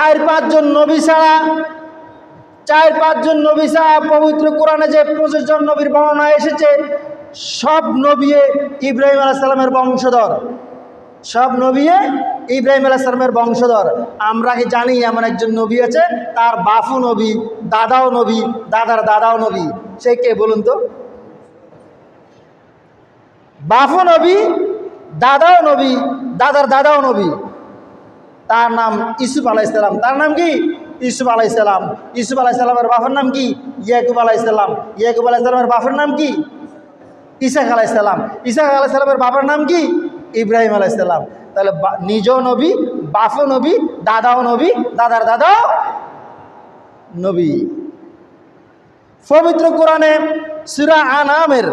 চার পাঁচজন নবী ছাড়া, চার পাঁচজন নবী ছাড়া পবিত্র কোরআনে যে পঁচিশ জন নবীর বর্ণনা এসেছে, সব নবী ইব্রাহিম আলাইসাল্লামের বংশধর। সব নবী ইব্রাহিম আলাইসালামের বংশধর। আমরা কি জানি এমন একজন নবী আছে? তার বাফু নবী, দাদাও নবী, দাদার দাদাও নবী। সে কে বলুন তো? বাফু নবী, দাদাও নবী, দাদার দাদাও নবী। তার নাম ইসুফ আলাইসাল্লাম তার নাম কি? ইসুফ আলাইসাল্লাম ইসুফ আলাইসাল্লামের বাফের নাম কি? ইয়াকুব আলাইসাল্লাম ইয়াকুব আলাইসাল্লামের বাফের নাম কি? ইসাক আলাইসাল্লাম ইসাক আলাইসাল্লামের বাবার নাম কি? ইব্রাহিম আলাইসাল্লাম তাহলে নিজ নবী বাফও নবী, দাদাও নবী, দাদার দাদাও নবী। পবিত্র কোরআনে সুরা আনামের,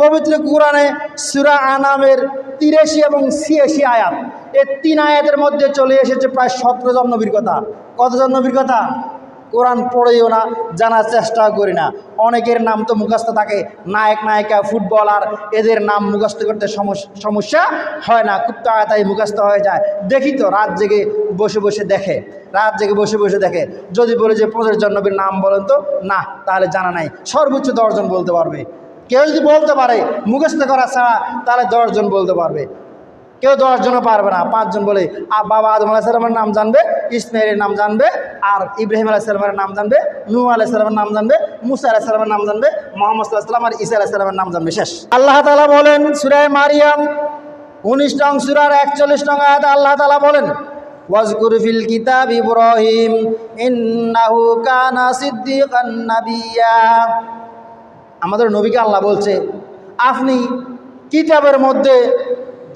পবিত্র কোরআনে সুরা আনামের তিরাশি এবং ছিয়াশি আয়াত। এই তিন আয়াতের মধ্যে চলে এসেছে প্রায় সতেরো জন নবীর কথা। কতজন নবীর কথা? কোরআন পড়েও না, জানার চেষ্টাও করি না। অনেকের নাম তো মুখস্থ থাকে, নায়ক, নায়িকা, ফুটবলার, এদের নাম মুখস্থ করতে সমস- সমস্যা হয় না, খুব তাড়াতাড়ি মুখস্থ হয়ে যায়। দেখি তো, রাত জেগে বসে বসে দেখে, রাত জেগে বসে বসে দেখে। যদি বলে যে পঁচিশ জন নবীর নাম বলেন তো, না, তাহলে জানা নাই। সর্বোচ্চ দশজন বলতে পারবে। কেউ যদি বলতে পারে, মুখস্থ করা ছাড়া, তাহলে দশজন বলতে পারবে। কেউ দশজনও পারবে না। পাঁচজন বলে আর বাবা আদম আলাহিসাল্লামের নাম জানবে ইসমাইলের নাম জানবে, আর ইব্রাহিম আলাহিসাল্লামের নাম জানবে নূ আলাইসাল্লামের নাম জানবে, মুসা আলাহিসাল্লামের নাম জানবে, মোহাম্মদ সাল্লাম আর ইসা আলাহিসাল্লামের নাম জানবে। শেষ। আল্লাহ তালা বলেন, সুরায় মারিয়াম, উনিশ নং সুরার একচল্লিশ নং আয়াত আল্লাহ তালা বলেন, ওয়াজকুর ফিল কিতাব ইব্রাহিম, ইন্নাহু কানা সিদ্দিকান নাবিয়্যা আমাদের নবীকে আল্লাহ বলছে, আপনি কিতাবের মধ্যে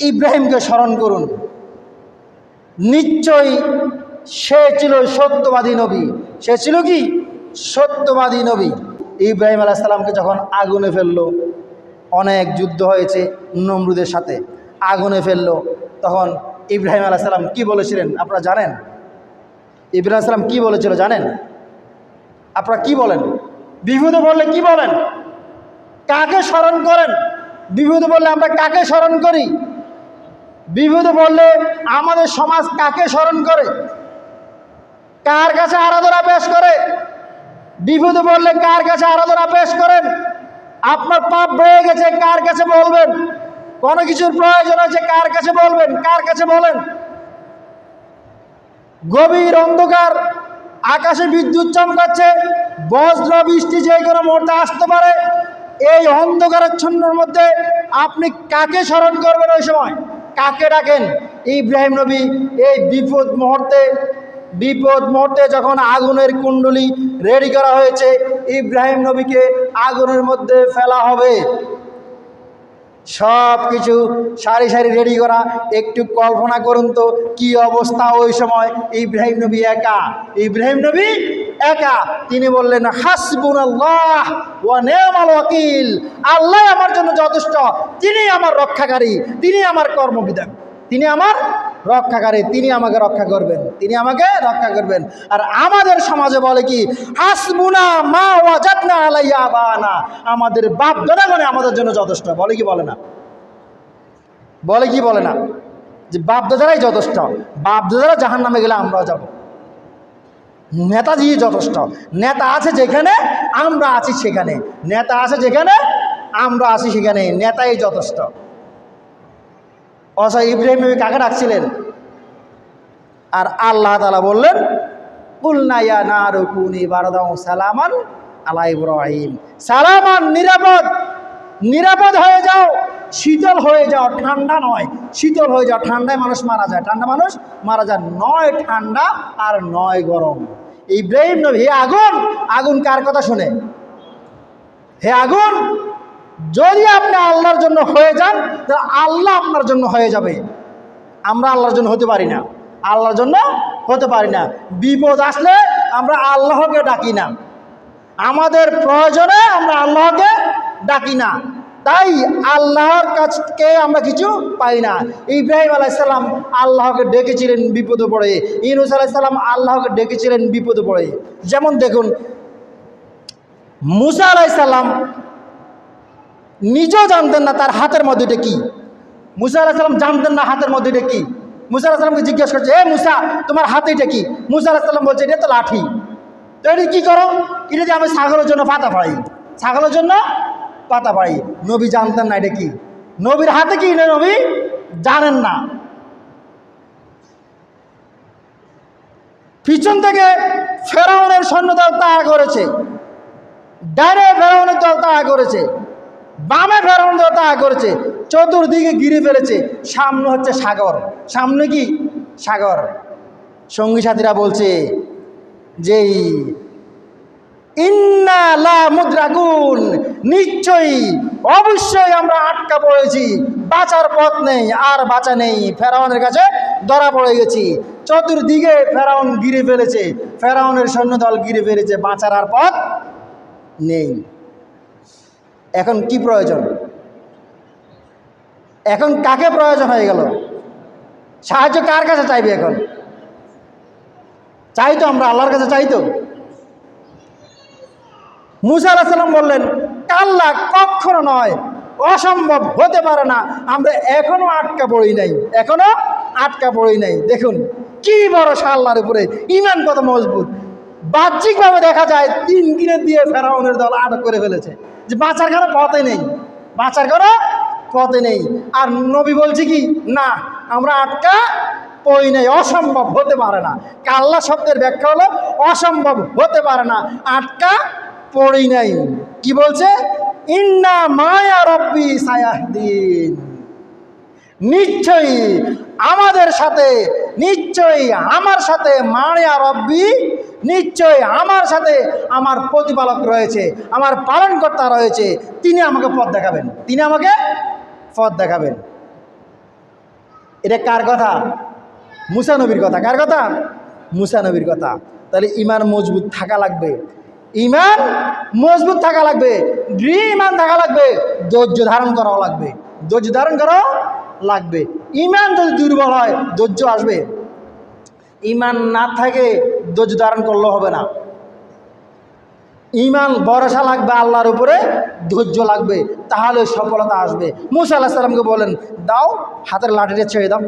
ইব্রাহিমকে স্মরণ করুন। নিশ্চয়ই সে ছিল সত্যবাদী নবী। সে ছিল কি? সত্যবাদী নবী। ইব্রাহিম আলাইসাল্লামকে যখন আগুনে ফেলল, অনেক যুদ্ধ হয়েছে নমরুদের সাথে। আগুনে ফেলল, তখন ইব্রাহিম আলাইসাল্লাম কি বলেছিলেন? আপনারা জানেন? ইব্রাহিম সালাম কি বলেছিল জানেন? আপনারা কি বলেন? বিভূতে বললে কি বলেন? কাকে স্মরণ করেন? বিভূত বললে আমরা কাকে স্মরণ করি? বিভূত বললে, আমাদের সমাজ কাকে স্মরণ করে? কার কাছে আরাধনা পেশ করে? বিভূত বললে, কার কাছে আরাধনা পেশ করেন? আপনার পাপ বয়ে গেছে, কার কাছে বলবেন? কোনো কিছুর প্রয়োজন আছে, কার কাছে বলবেন? কার কাছে বলেন? গভীর অন্ধকার, আকাশে বিদ্যুৎ চমকাচ্ছে, বজ্র, বৃষ্টি যে কোনো মুহূর্তে আসতে পারে। এই অন্ধকারাচ্ছন্নের মধ্যে আপনি কাকে স্মরণ করবেন ওই সময়? কাকে ডাকেন? ইব্রাহিম নবী। এই বিপদ মুহূর্তে বিপদ মুহূর্তে যখন আগুনের কুণ্ডলি রেডি করা হয়েছে, ইব্রাহিম নবীকে আগুনের মধ্যে ফেলা হবে। সব কিছু সারি সারি রেডি করা। একটু কল্পনা করুন তো, কি অবস্থা ওই সময়? ইব্রাহিম নবী একা। ইব্রাহিম নবী একা। তিনি বললেন হাসবুন আল্লাহ ও নেমাল ওয়াকিল। আল্লাহ আমার জন্য যথেষ্ট। তিনি আমার রক্ষাকারী। তিনি আমার কর্মবিধান। তিনি আমার রক্ষাকারী। তিনি আমাকে রক্ষা করবেন। তিনি আমাকে রক্ষা করবেন। আর আমাদের সমাজে বলে কি, হাসবুনা মা ওয়াজাতনা আলাইয়া আবানা। আমাদের বাপ দাদাগণে আমাদের জন্য যথেষ্ট। বলে কি বলে না? বলে কি বলে না? যে বাপ দাদারাই যথেষ্ট। বাপ দাদারা জাহান নামে গেলে আমরাও যাব। নেতাজি যথেষ্ট। নেতা আছে যেখানে, আমরা আছি সেখানে। নেতা আছে যেখানে, আমরা আছি সেখানে। নেতাই যথেষ্ট। অসা ইব্রাহিম কাকে ডাকছিলেন? আর আল্লাহ তালা বললেন কুলনাইয়া না রুকুনি বারদাও সালামান আলা ইব্রাহিম। সালামান নিরাপদ। নিরাপদ হয়ে যাও, শীতল হয়ে যাও, ঠান্ডা নয়। শীতল হয়ে যাও, ঠান্ডায় মানুষ মারা যায়। ঠান্ডা মানুষ মারা যায়। নয় ঠান্ডা আর নয় গরম। ইব্রাহিম নবী, হে আগুন! আগুন কার কথা শুনে? হে আগুন! যদি আপনি আল্লাহর জন্য হয়ে যান তাহলে আল্লাহ আপনার জন্য হয়ে যাবে। আমরা আল্লাহর জন্য হতে পারি না। আল্লাহর জন্য হতে পারি না। বিপদ আসলে আমরা আল্লাহকে ডাকি না। আমাদের প্রয়োজনে আমরা আল্লাহকে ডাকি না। তাই আল্লাহর কাছকে আমরা কিছু পাই না। ইব্রাহিম আলাইসাল্লাম আল্লাহকে ডেকেছিলেন বিপদে পড়ে। ইনুস আলাইসাল্লাম আল্লাহকে ডেকেছিলেন বিপদে পড়ে। যেমন দেখুন, মুসা আলাইসাল্লাম নিজেও জানতেন না তার হাতের মধ্যে এটা কি। মুসা আলাহিসাল্লাম জানতেন না হাতের মধ্যে এটা কি। মুসা আলাহিসাল্লামকে জিজ্ঞেস করছে, এ মুসা, তোমার হাতে এটা কি? মুসা আলাহিসাল্লাম বলছে, এটা তো লাঠি। তো এটা কী করো? এটা দিয়ে আমি ছাগলের জন্য পাতা পাই ছাগলের জন্য পাতা পাই নবী জানতেন না এটা কি? নবীর হাতে কি না নবী? জানেন না। পিছন থেকে ফেরাউনের সৈন্যদল তাড়া করেছে। ডানে ফেরাউনের দল তাড়া করেছে। বামে ফেরাউন দল তাড়া করেছে। চতুর্দিকে গিরে ফেলেছে। সামনে হচ্ছে সাগর। সামনে কি? সাগর। সঙ্গী সাথীরা বলছে যে, ইন্না লা মুদ্রাগুন নিশ্চয়ই, অবশ্যই আমরা আটকা পড়েছি। বাঁচার পথ নেই, আর বাঁচা নেই। ফেরাউনের কাছে ধরা পড়ে গেছি। চতুর্দিকে ফেরাউন গিরে ফেলেছে। ফেরাউনের সৈন্যদল গিরে ফেলেছে। বাঁচার আর পথ নেই। এখন কি প্রয়োজন? এখন কাকে প্রয়োজন হয়ে গেল? সাহায্য কার কাছে চাইবে এখন? চাইতো আমরা, আল্লাহর কাছে চাই তো। মুসা আলাহিসাল্লাম বললেন কাল্লা কখনো নয়, অসম্ভব হতে পারে না। আমরা এখনও আটকা পড়ি নাই, এখনও আটকা পড়ি নাই। দেখুন, কি বড় আল্লাহর উপরে, ইমান কত মজবুত। বাহ্যিকভাবে দেখা যায়, তিন দিনে দিয়ে ফেরাউনের দল আটক করে ফেলেছে। যে বাঁচার কোনো পথে নেই, বাঁচার কোনো পথে নেই। আর নবী বলছে কি, না, আমরা আটকা পড়ি নাই, অসম্ভব হতে পারে না। কাল্লা শব্দের ব্যাখ্যা হলো, অসম্ভব হতে পারে না, আটকা পড়ি নাই। কি বলছে? ইন্না মায়া রব্বি সায়াহদিন। নিশ্চয়ই আমাদের সাথে, নিশ্চয়ই আমার সাথে মায়া রব্বি, নিশ্চয়ই আমার সাথে আমার প্রতিপালক রয়েছে, আমার পালনকর্তা রয়েছে। তিনি আমাকে পথ দেখাবেন। তিনি আমাকে পথ দেখাবেন। এটা কার কথা? মুসা নবীর কথা। কার কথা? মুসা নবীর কথা। তাহলে ইমান মজবুত থাকা লাগবে। ইমান মজবুত থাকা লাগবে, দৃঢ় ইমান থাকা লাগবে, ধৈর্য ধারণ করাও লাগবে, ধৈর্য ধারণ করাও লাগবে। ইমান যদি দুর্বল হয়, ধৈর্য আসবে। ইমান না থাকে, ধৈর্য ধারণ করলেও হবে না। ইমান ভরসা লাগবে আল্লাহর উপরে, ধৈর্য লাগবে, তাহলে সফলতা আসবে। মুসা আল্লাহ সাল্লামকে বলেন, দাও, হাতের লাঠিটা ছেড়ে দাও।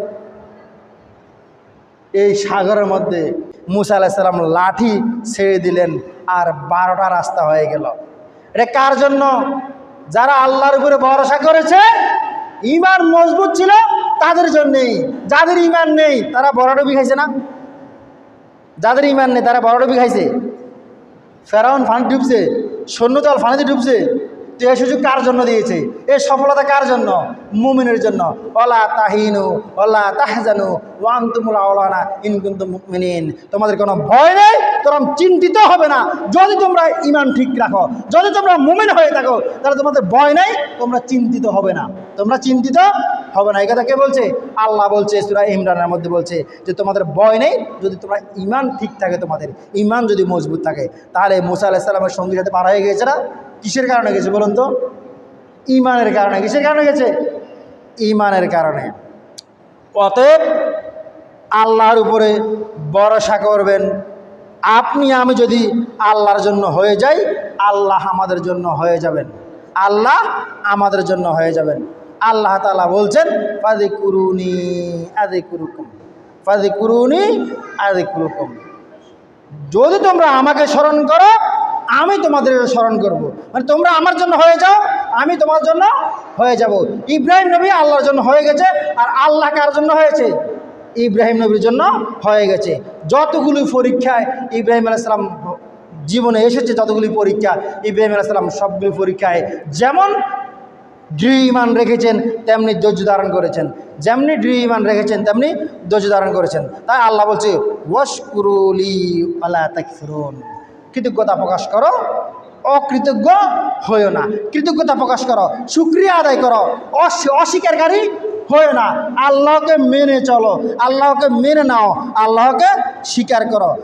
এই সাগরের মধ্যে মুসা আলাহিসাল্লাম লাঠি ছেড়ে দিলেন। আর বারোটা রাস্তা হয়ে গেল। এটা কার জন্য? যারা আল্লাহর উপরে ভরসা করেছে ইমান মজবুত ছিল তাদের জন্যেই। যাদের ইমান নেই, তারা বড় ডুবি খাইছে না? যাদের ইমান নেই, তারা বড় ডুবি খাইছে? ফেরাউন ফান ডুবছে, সৈন্যদল ফানিতে ডুবছে তো সুযোগ কার জন্য দিয়েছে? এই সফলতা কার জন্য? মুমিনের জন্য। অলা তাহিনু অলা তাহজানু ওয়ান তুমুলা ওলানা ইনকুন্ত মুমিনিন। তোমাদের কোনো ভয় নেই? তোমরা চিন্তিত হবে না। যদি তোমরা ইমান ঠিক রাখো, যদি তোমরা মুমিন হয়ে থাকো, তাহলে তোমাদের ভয় নেই, তোমরা চিন্তিত হবে না। তোমরা চিন্তিত হবে না। এই কথা কে বলছে? আল্লাহ বলছে, সুরা ইমরানের মধ্যে বলছে যে তোমাদের ভয় নেই, যদি তোমরা ইমান ঠিক থাকে তোমাদের ইমান যদি মজবুত থাকে, তাহলে মুসা আলাহিসাল্লামের সঙ্গীর সাথে পার হয়ে গেছে না? কিসের কারণে গেছে বলুন তো? ইমানের কারণে। কিসের কারণে গেছে? ইমানের কারণে। অতএব আল্লাহর উপরে ভরসা করবেন। আপনি, আমি যদি আল্লাহর জন্য হয়ে যাই, আল্লাহ আমাদের জন্য হয়ে যাবেন। আল্লাহ আমাদের জন্য হয়ে যাবেন। আল্লাহ তালা বলছেন ফাদি কুরুনি আদি কুরুকুম ফাদি কুরুনি আদি কুরুকুম যদি তোমরা আমাকে স্মরণ করো আমি তোমাদের স্মরণ করব। মানে তোমরা আমার জন্য হয়ে যাও, আমি তোমার জন্য হয়ে যাব। ইব্রাহিম নবী আল্লাহর জন্য হয়ে গেছে, আর আল্লাহ কার জন্য হয়েছে? ইব্রাহিম নবীর জন্য হয়ে গেছে। যতগুলি পরীক্ষায় ইব্রাহিম আলাইসালাম জীবনে এসেছে, যতগুলি পরীক্ষা ইব্রাহিম আলাইসালাম সবগুলি পরীক্ষায় যেমন ইমান রেখেছেন, তেমনি ধৈর্য ধারণ করেছেন। যেমনি ইমান রেখেছেন, তেমনি ধৈর্য ধারণ করেছেন। তাই আল্লাহ বলছে ওয়াশকুরুলি আল্লাহ তাকফিরুন। কৃতজ্ঞতা প্রকাশ করো, অকৃতজ্ঞ হইও না। কৃতজ্ঞতা প্রকাশ করো, সুক্রিয়া আদায় করো অস্বী- অস্বীকারী হইও না। আল্লাহকে মেনে চলো, আল্লাহকে মেনে নাও, আল্লাহকে স্বীকার করো।